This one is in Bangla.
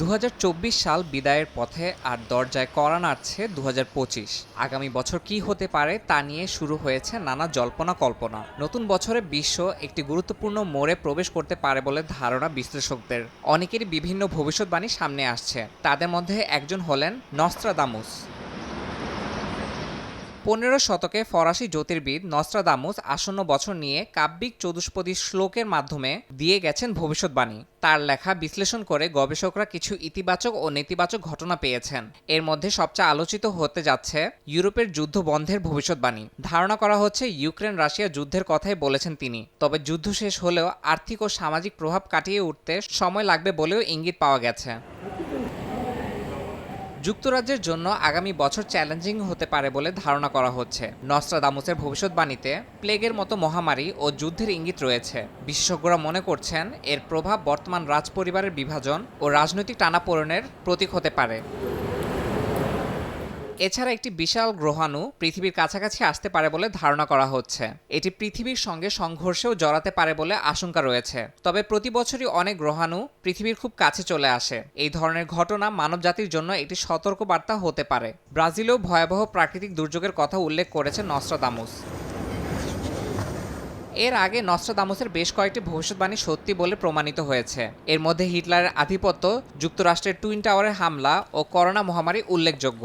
দু হাজার চব্বিশ সাল বিদায়ের পথে আর দরজায় করা নাড়ছে দু হাজার পঁচিশ। আগামী বছর কি হতে পারে তা নিয়ে শুরু হয়েছে নানা জল্পনা কল্পনা। নতুন বছরে বিশ্ব একটি গুরুত্বপূর্ণ মোড়ে প্রবেশ করতে পারে বলে ধারণা বিশ্লেষকদের। অনেকেরই বিভিন্ন ভবিষ্যৎবাণী সামনে আসছে। তাদের মধ্যে একজন হলেন নস্ত্রাদামুস। পনেরো শতকে ফরাসি জ্যোতির্বিদ নস্ত্রাদামুস আসন্ন বছর নিয়ে কাব্যিক চতুষ্পদী শ্লোকের মাধ্যমে দিয়ে গেছেন ভবিষ্যৎবাণী। তার লেখা বিশ্লেষণ করে গবেষকরা কিছু ইতিবাচক ও নেতিবাচক ঘটনা পেয়েছেন। এর মধ্যে সবচেয়ে আলোচিত হতে যাচ্ছে ইউরোপের যুদ্ধ বন্ধের ভবিষ্যৎবাণী। ধারণা করা হচ্ছে ইউক্রেন রাশিয়া যুদ্ধের কথাই বলেছেন তিনি। তবে যুদ্ধ শেষ হলেও আর্থিক ও সামাজিক প্রভাব কাটিয়ে উঠতে সময় লাগবে বলেও ইঙ্গিত পাওয়া গেছে। যুক্তরাজ্যের জন্য আগামী বছর চ্যালেঞ্জিং হতে পারে বলে ধারণা করা হচ্ছে। নস্ট্রাদামুসের ভবিষ্যৎবাণীতে প্লেগের মতো মহামারী ও যুদ্ধের ইঙ্গিত রয়েছে। বিশেষজ্ঞরা মনে করছেন, এর প্রভাব বর্তমান রাজপরিবারের বিভাজন ও রাজনৈতিক টানাপোড়েনের প্রতীক হতে পারে। এছাড়া একটি বিশাল গ্রহাণু পৃথিবীর কাছাকাছি আসতে পারে বলে ধারণা করা হচ্ছে। এটি পৃথিবীর সঙ্গে সংঘর্ষেও জড়াতে পারে বলে আশঙ্কা রয়েছে। তবে প্রতি বছরই অনেক গ্রহাণু পৃথিবীর খুব কাছে চলে আসে। এই ধরনের ঘটনা মানবজাতির জন্য একটি সতর্কবার্তা হতে পারে। ব্রাজিলেও ভয়াবহ প্রাকৃতিক দুর্যোগের কথা উল্লেখ করেছে নস্ট্রাদামুস। এর আগে নস্ট্রাদামুসের বেশ কয়েকটি ভবিষ্যৎবাণী সত্যি বলে প্রমাণিত হয়েছে। এর মধ্যে হিটলারের আধিপত্য, যুক্তরাষ্ট্রের টুইন টাওয়ারের হামলা ও করোনা মহামারী উল্লেখযোগ্য।